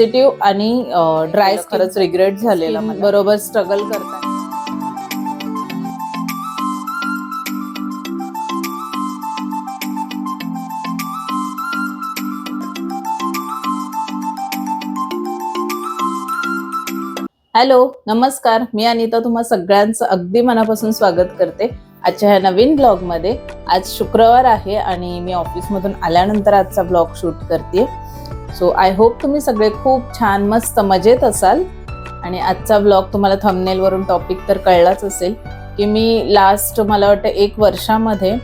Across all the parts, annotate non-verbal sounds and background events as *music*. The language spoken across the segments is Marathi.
सेन्सिटिव्ह आणि ड्राय खरंच रिग्रेट झालेला. बरोबर स्ट्रगल करता हॅलो नमस्कार. मी अनिता तुम्हा सगळ्यांचं अगदी मनापासून स्वागत करते. आजच्या ह्या नवीन ब्लॉगमध्ये आज शुक्रवार आहे आणि मी ऑफिसमधून आल्यानंतर आजचा ब्लॉग शूट करते सो आय होप तुम्ही सगळे खूप छान मस्त मजेत असाल. आणि आजचा ब्लॉग तुम्हाला थंबनेलवरून टॉपिक तर कळलाच असेल की मी लास्ट मला वाटतं एक वर्षामध्ये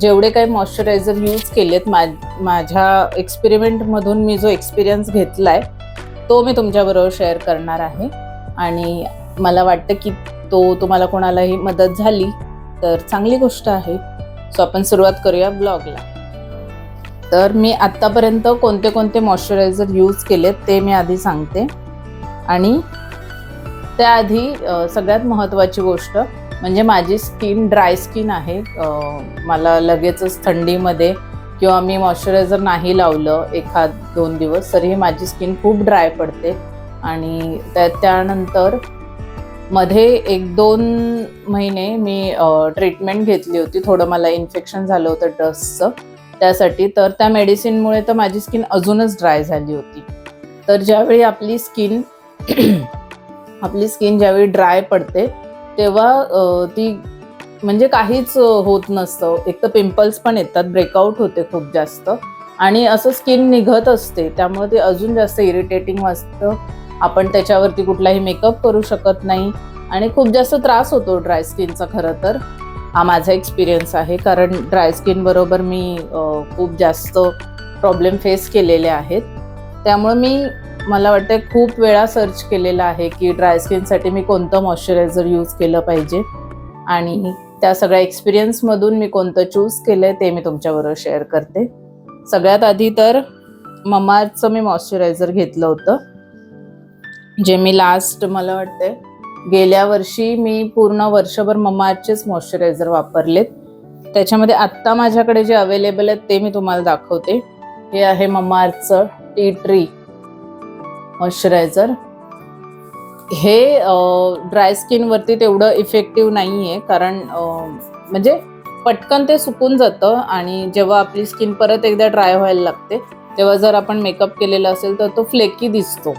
जेवढे काही मॉइश्चरायझर यूज केलेत मा माझ्या एक्सपेरिमेंटमधून मी जो एक्सपिरियन्स घेतला आहे तो मी तुमच्याबरोबर शेअर करणार आहे. आणि मला वाटतं की तो तुम्हाला कोणालाही मदत झाली तर चांगली गोष्ट आहे. सो आपण सुरुवात करूया ब्लॉगला तर मी आत्तापर्यंत कोणते कोणते मॉइश्चरायझर यूज केलेत ते मी आधी सांगते. आणि त्याआधी सगळ्यात महत्त्वाची गोष्ट म्हणजे माझी स्किन ड्राय स्किन आहे. मला लगेचच थंडीमध्ये किंवा मी मॉइश्चरायझर नाही लावलं एखाद दोन दिवस तरीही माझी स्किन खूप ड्राय पडते. आणि त्या त्यानंतरमध्ये एक दोन महिने मी ट्रीटमेंट घेतली होती. थोडं मला इन्फेक्शन झालं होतं डस्टचं. त्यासाठी. तर त्या मेडिसिनमुळे तर माझी स्किन अजूनच ड्राय झाली होती. तर ज्यावेळी आपली स्किन *clears throat* आपली स्किन ज्यावेळी ड्राय पडते तेव्हा ती म्हणजे काहीच होत नसतं. एक तर पिंपल्स पण येतात ब्रेकआउट होते खूप जास्त. आणि असं स्किन निघत असते त्यामुळे ते अजून जास्त इरिटेटिंग वाजतं आपण त्याच्यावरती कुठलाही मेकअप करू शकत नाही. आणि खूप जास्त त्रास होतो ड्राय स्किनचा खरं तर. हा माझा एक्सपिरियन्स आहे. कारण ड्राय स्किन बरोबर मी खूप जास्त प्रॉब्लेम फेस केलेले आहेत. त्यामुळे मी मला वाटतं खूप वेळा सर्च केलेला आहे की ड्राय स्किनसाठी मी कोणतं मॉइश्चरायझर यूज केलं पाहिजे. आणि त्या सगळ्या एक्सपिरियन्समधून मी कोणतं चूज केलं आहे ते मी तुमच्याबरोबर शेअर करते. सगळ्यात आधी तर ममाचं मी मॉइश्चरायझर घेतलं होतं. जे मी लास्ट मला वाटते गेल्या वर्षी मी पूर्ण वर्षभर ममाचेच मॉइश्चरायझर वापरलेत. त्याच्यामध्ये आत्ता माझ्याकडे जे अवेलेबल आहेत ते मी तुम्हाला दाखवते. हे आहे मम्माआर्थचं टी ट्री मॉइश्चरायझर. हे ड्राय स्किनवरती तेवढं इफेक्टिव्ह नाही आहे कारण म्हणजे पटकन ते सुकून जातं आणि जेव्हा आपली स्किन परत एकदा ड्राय व्हायला लागते तेव्हा जर आपण मेकअप केलेला असेल तर तो फ्लेकी दिसतो.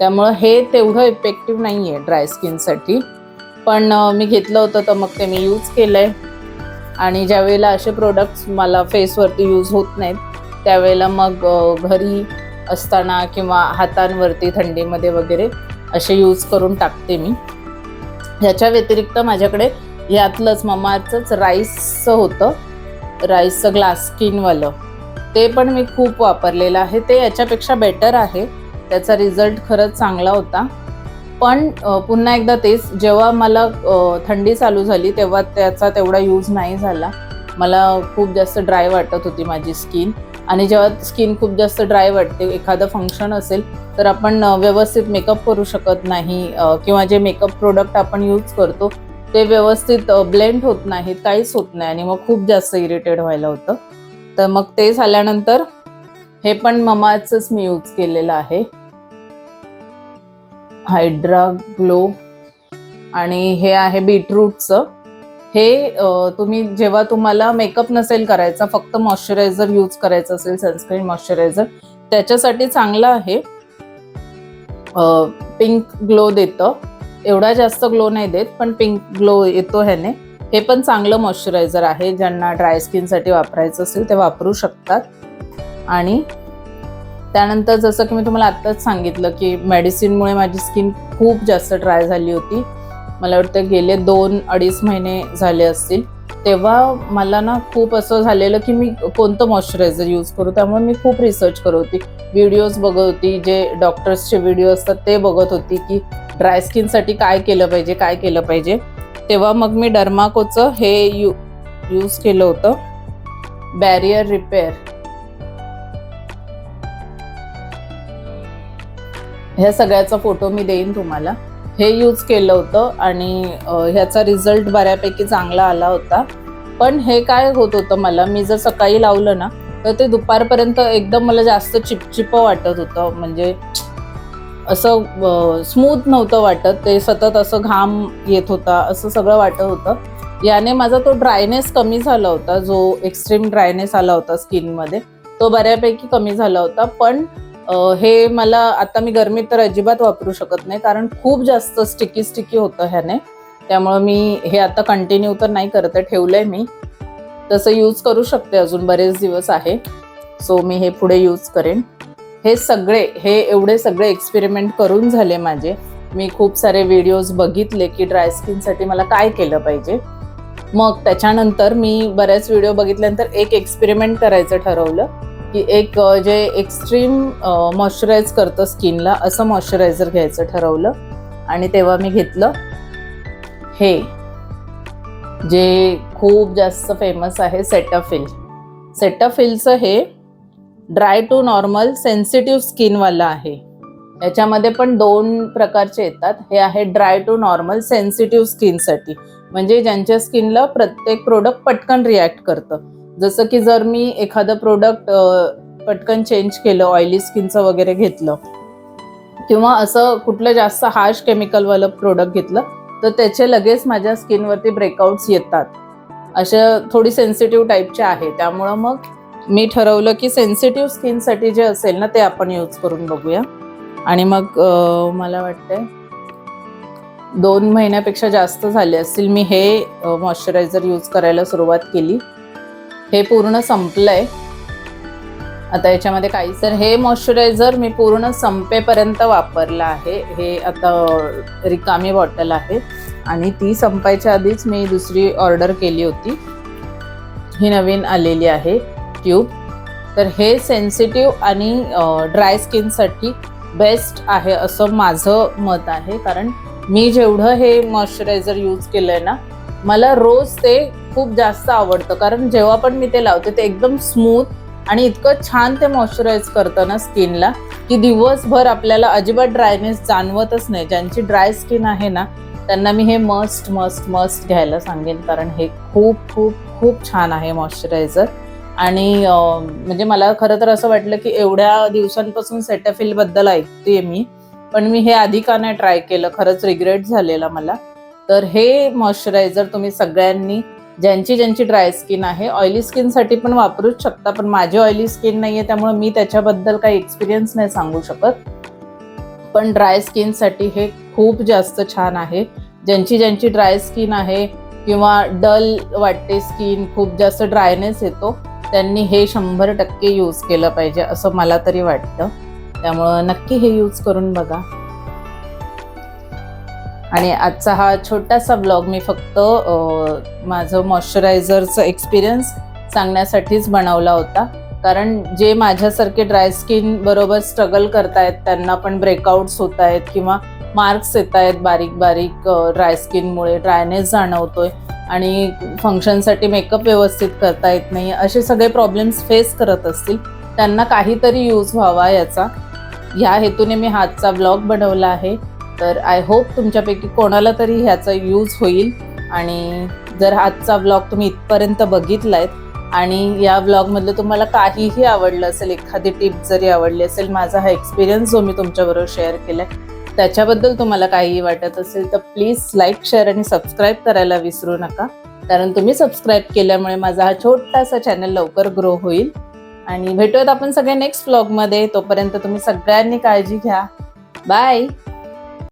त्यामुळं हे तेवढं इफेक्टिव्ह नाही आहे ड्राय स्किनसाठी पण मी घेतलं होतं तर मग ते मी यूज केलं आहे आणि ज्यावेळेला असे प्रोडक्ट्स मला फेसवरती यूज होत नाहीत त्यावेळेला मग घरी असताना किंवा हातांवरती थंडीमध्ये वगैरे असे यूज करून टाकते मी. ह्याच्या व्यतिरिक्त माझ्याकडे यातलंच ममाचंच राईसचं होतं. राईसचं ग्लास स्किनवालं ते पण मी खूप वापरलेलं आहे. ते याच्यापेक्षा बेटर आहे. त्याचा रिझल्ट खरंच चांगला होता. पण पुन्हा एकदा तेच जेव्हा मला थंडी चालू झाली तेव्हा त्याचा तेवढा यूज नाही झाला. मला खूप जास्त ड्राय वाटत होती माझी स्किन आणि जेव्हा स्किन खूप जास्त ड्राय वाटते एखादं फंक्शन असेल तर आपण व्यवस्थित मेकअप करू शकत नाही किंवा जे मेकअप प्रोडक्ट आपण यूज करतो ते व्यवस्थित ब्लेंड होत नाहीत काहीच होत नाही. आणि मग खूप जास्त इरिटेड व्हायला होतं. तर मग ते झाल्यानंतर हे पण ममाचंच मी यूज केलेलं आहे. हायड्रा ग्लो आणि हे आहे बीटरूटचं. हे तुम्ही जेव्हा तुम्हाला मेकअप नसेल करायचा फक्त मॉइश्चरायझर यूज करायचं असेल सनस्क्रीन मॉइश्चरायझर त्याच्यासाठी चांगलं आहे. पिंक ग्लो देतं. एवढा जास्त ग्लो नाही देत पण पिंक ग्लो येतो ह्याने. हे पण चांगलं मॉइश्चरायझर आहे ज्यांना ड्राय स्किनसाठी वापरायचं असेल ते वापरू शकतात. आणि त्यानंतर जसं की मी तुम्हाला आत्ताच सांगितलं की मेडिसिनमुळे माझी स्किन खूप जास्त ड्राय झाली होती. मला वाटतं गेले दोन अडीच महिने झाले असतील. तेव्हा मला ना खूप असं झालेलं की मी कोणतं मॉइश्चरायझर यूज करू? त्यामुळे मी खूप रिसर्च करत होती. व्हिडिओज बघत होती. जे डॉक्टर्सचे व्हिडिओ असतात ते बघत होती की ड्राय स्किनसाठी काय केलं पाहिजे काय केलं पाहिजे. तेव्हा मग मी डर्माकोचं हे यू यूज केलं होतं. बॅरियर रिपेअर ह्या सगळ्याचा फोटो मी देईन तुम्हाला. हे यूज केलं होतं आणि ह्याचा रिझल्ट बऱ्यापैकी चांगला आला होता. पण हे काय होत होतं मला मी जर सकाळी लावलं ना तर ते दुपारपर्यंत एकदम मला जास्त चिपचिप वाटत होतं. म्हणजे असं स्मूथ नव्हतं वाटत. ते सतत असं घाम येत होता असं सगळं वाटत होतं. याने माझा तो ड्रायनेस कमी झाला होता. जो एक्स्ट्रीम ड्रायनेस आला होता स्किनमध्ये तो बऱ्यापैकी कमी झाला होता. पण हे मला आता मी गरमीत तर अजिबात वापरू शकत नाही कारण खूप जास्त स्टिकी स्टिकी होतं ह्याने. त्यामुळं मी हे आता कंटिन्यू तर नाही करत आहे ठेवलंय मी. तसं यूज करू शकते अजून बरेच दिवस आहे. सो मी हे पुढे यूज करेन. हे सगळे हे एवढे सगळे एक्सपेरिमेंट करून झाले माझे. मी खूप सारे व्हिडिओज बघितले की ड्राय स्किनसाठी मला काय केलं पाहिजे. मग त्याच्यानंतर मी बऱ्याच व्हिडिओ बघितल्यानंतर एक एक्सपेरिमेंट करायचं ठरवलं. की एक जे एक्स्ट्रीम मॉइश्चराईज करतं स्किनला असं मॉइश्चरायझर घ्यायचं ठरवलं. आणि तेव्हा मी घेतलं. हे. जे खूप जास्त फेमस आहे सेटाफिल सेटाफिलचं हे ड्राय टू नॉर्मल सेन्सिटिव्ह स्किनवाला आहे. याच्यामध्ये पण दोन प्रकारचे येतात. हे आहे ड्राय टू नॉर्मल सेन्सिटिव्ह स्किनसाठी म्हणजे ज्यांच्या स्किनला प्रत्येक प्रोडक्ट पटकन रिॲक्ट करतं. जसं की जर मी एखादं प्रोडक्ट पटकन चेंज केलं ऑइली स्किनचं वगैरे घेतलं किंवा असं कुठलं जास्त हार्श केमिकलवालं प्रोडक्ट घेतलं तर त्याचे लगेच माझ्या स्किनवरती ब्रेकआउट्स येतात. अशा थोडी सेन्सिटिव्ह टाईपचे आहे. त्यामुळं मग मी ठरवलं की सेन्सिटिव्ह स्किनसाठी जे असेल ना ते आपण यूज करून बघूया. आणि मग मला वाटतंय दोन महिन्यापेक्षा जास्त झाले असतील मी हे मॉइश्चरायझर यूज करायला सुरुवात केली. हे पूर्ण संपलंय. आता याच्यामध्ये काही तर हे मॉइश्चरायझर मी पूर्ण संपेपर्यंत वापरलं आहे. हे आता रिकामी बॉटल आहे आणि ती संपायच्या आधीच मी दुसरी ऑर्डर केली होती. ही नवीन आलेली आहे ट्यूब. तर हे सेन्सिटिव्ह आणि ड्राय स्किनसाठी बेस्ट आहे असं माझं मत आहे. कारण मी जेवढं हे मॉइश्चरायझर यूज केलं आहे ना मला रोज ते खूप जास्त आवडतं. कारण जेव्हा पण मी ते लावते ते एकदम स्मूथ आणि इतकं छान ते मॉइश्चराईज करतं ना स्किनला की दिवसभर आपल्याला अजिबात ड्रायनेस जाणवतच नाही. ज्यांची ड्राय स्किन आहे ना त्यांना मी हे मस्ट मस्ट मस्ट घ्यायला सांगेन. कारण हे खूप खूप खूप छान आहे मॉइश्चरायझर आणि म्हणजे मला खरं तर असं वाटलं की एवढ्या दिवसांपासून सेटाफिलबद्दल ऐकते मी पण मी हे आधी का नाही ट्राय केलं खरंच रिग्रेट झालेला मला. तर हे मॉइश्चरायझर तुम्ही सगळ्यांनी ज्यांची ज्यांची ड्राय स्किन आहे ऑइली स्किनसाठी पण वापरूच शकता पण माझी ऑइली स्किन नाही आहे त्यामुळे मी त्याच्याबद्दल काही एक्सपिरियन्स नाही सांगू शकत. पण ड्राय स्किनसाठी हे खूप जास्त छान आहे. ज्यांची ज्यांची ड्राय स्किन आहे किंवा डल वाटते स्किन खूप जास्त ड्रायनेस येतो त्यांनी हे शंभर टक्के यूज केलं पाहिजे असं मला तरी वाटतं. त्यामुळं नक्की हे यूज करून बघा. आणि आजचा हा छोटासा ब्लॉग मी फक्त माझं मॉइश्चरायझरचं एक्सपिरियन्स सांगण्यासाठीच बनवला होता. कारण जे माझ्यासारखे ड्राय स्किन बरोबर स्ट्रगल करतायत त्यांना पण ब्रेकआउट्स होत आहेत किंवा मार्क्स येत आहेत बारीक बारीक ड्राय स्किनमुळे ड्रायनेस जाणवतोय आणि फंक्शनसाठी मेकअप व्यवस्थित करता येत नाही असे सगळे प्रॉब्लेम्स फेस करत असतील त्यांना काहीतरी यूज व्हावा याचा. ह्या हेतूने मी हातचा ब्लॉग बनवला आहे. तर आय होप तुमच्यापैकी कोणाला तरी ह्याचा यूज होईल. आणि जर आजचा ब्लॉग तुम्ही इथपर्यंत बघितलायत आणि या ब्लॉगमधलं तुम्हाला काहीही आवडलं असेल एखादी टिप जरी आवडली असेल माझा हा एक्सपिरियन्स जो मी तुमच्याबरोबर शेअर केलाय त्याच्याबद्दल तुम्हाला काहीही वाटत असेल तर प्लीज लाईक शेअर आणि सबस्क्राईब करायला विसरू नका. कारण तुम्ही सबस्क्राईब केल्यामुळे माझा हा छोटासा चॅनल लवकर ग्रो होईल. आणि भेटूयात आपण सगळे नेक्स्ट ब्लॉगमध्ये तोपर्यंत तुम्ही सगळ्यांनी काळजी घ्या. बाय